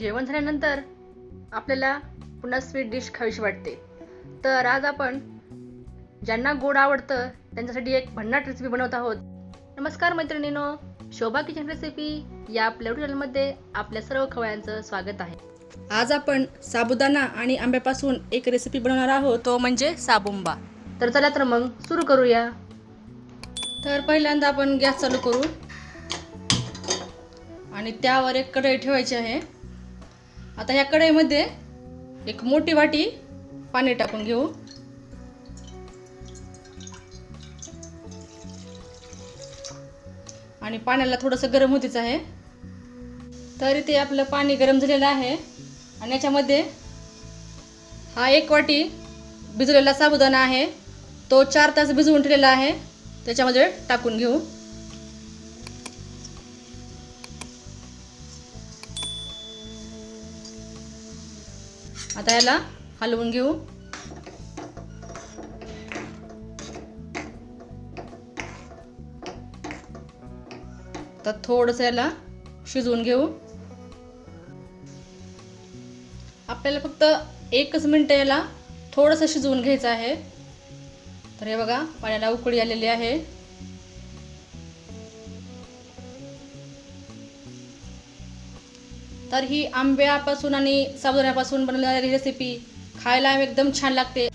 जेवण झाल्यानंतर आपल्याला पुन्हा स्वीट डिश खावीशी वाटते. तर आज आपण ज्यांना गोड आवडतं त्यांच्यासाठी एक भन्नाट रेसिपी बनवत आहोत. नमस्कार मैत्रिणीनो शोभा किचन रेसिपी या आपल्या चॅनलमध्ये आपल्या सर्व खवयांचं स्वागत आहे. आज आपण साबुदाणा आणि आंब्यापासून एक रेसिपी बनवणार आहोत. तो म्हणजे साबुंबा. तर चला तर मग सुरू करूया. तर पहिल्यांदा आपण गॅस चालू करू. आणि त्यावर एक कढई ठेवायची आहे. आता ह्या कढईमध्ये एक मोठी वाटी पाणी टाकून घेऊ. आणि पाण्याला थोडंसं गरम होतीच आहे. तरी ते आपलं पाणी गरम झालेलं आहे. आणि याच्यामध्ये हा एक वाटी भिजलेला साबुदाणा आहे. तो चार तास भिजवून ठेवलेला आहे. त्याच्यामध्ये टाकून घेऊ. आता याला हलवून घेऊ. आता थोडंसं याला शिजवून घेऊ. आपल्याला फक्त एकच मिनटं याला थोडंसं शिजवून घ्यायचं आहे. तर हे बघा पाण्याला उकळी आलेली आहे. तर ही आंब्यापासून आणि साबुदाण्यापासून बनवणारी रेसिपी खायला एकदम छान लागते.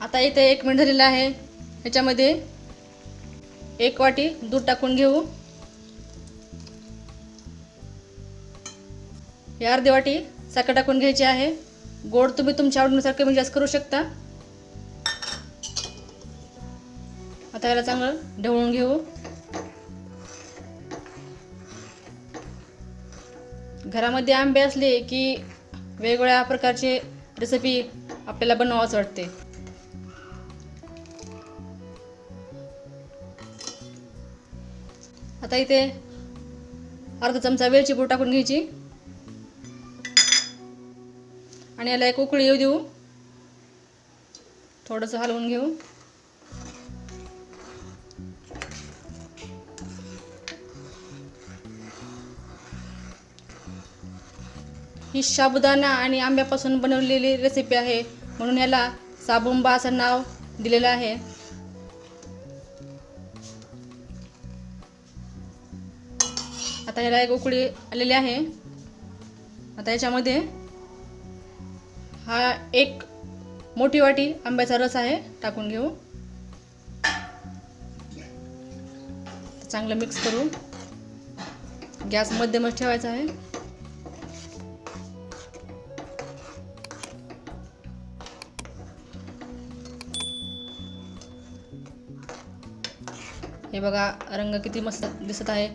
आता इथे एक मिनिट झालेलं आहे. ह्याच्यामध्ये एक वाटी दूध टाकून घेऊ. हे अर्धी वाटी साखर टाकून घ्यायची आहे. गोड तुम्ही तुमच्या आवडीनुसार कमी जास्त करू शकता. आता याला चांगलं ढवळून घेऊ. घरामध्ये आंबे असले की वेगवेगळ्या प्रकारचे रेसिपी आपल्याला बनवावंच वाटते. आता इथे अर्धा चमचा वेलची पूड टाकून घ्यायची. आणि याला एक उकळी येऊ देऊ. थोडंसं हलवून घेऊ. ही साबुदाणा आणि आंब्यापासून बनवलेली रेसिपी आहे. म्हणून याला साबुंबा असं नाव दिलेलं आहे. आता याला एक उकळी आलेली आहे. आता याच्यामध्ये हा एक मोठी वाटी आंब्याचा रस आहे टाकून घेऊ. चांगलं मिक्स करू. गॅस मध्यमच ठेवायचा आहे. हे बघा रंग किती मस्त दिसत आहे.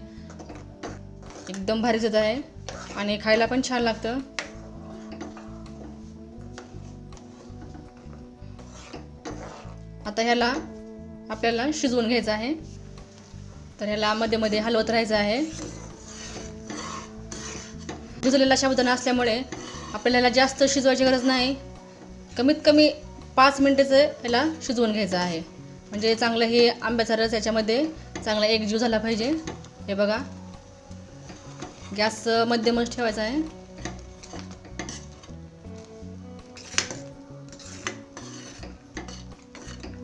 एकदम भारी दिसत आहे. आणि खायला पण छान लागतं. आता ह्याला आपल्याला शिजवून घ्यायचं आहे. तर ह्याला मध्ये मध्ये हलवत राहायचं आहे. भिजलेला शाबुदाणा असल्यामुळे आपल्याला जास्त शिजवायची गरज नाही. कमीत कमी पाच मिनटेचं ह्याला शिजवून घ्यायचं आहे. म्हणजे चांगलं हे आंब्याचा रस याच्यामध्ये चांगला एकजीव झाला पाहिजे. हे बघा. गॅस मध्यमच ठेवायचा आहे.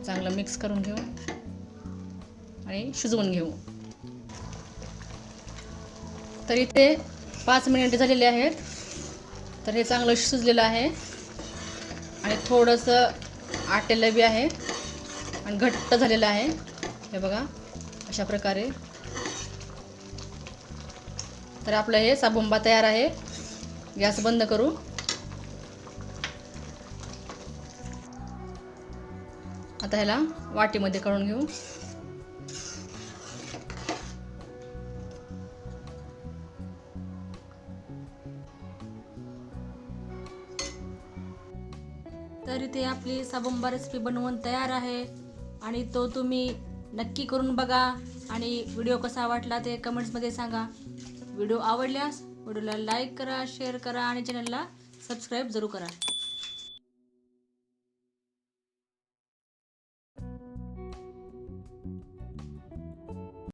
चांगलं मिक्स करून घेऊ. आणि शिजवून घेऊ. तर इथे पाच मिनिटे झालेले आहेत. तर हे चांगलं शिजलेलं आहे. आणि थोडंसं आटेलं बी आहे. आणि घट्ट झालेलं आहे. हे बघा अशा प्रकारे. तर आपलं हे साबुंबा तयार आहे. गॅस बंद करू. आता ह्याला वाटीमध्ये काढून घेऊ. तर इथे आपली साबुंबा रेसिपी बनवून तयार आहे. आणि तो तुम्ही नक्की करून बघा. आणि व्हिडिओ कसा वाटला ते कमेंट्समध्ये सांगा. व्हिडिओ आवडल्यास व्हिडिओला लाईक करा शेअर करा आणि चॅनलला सबस्क्राईब जरूर करा.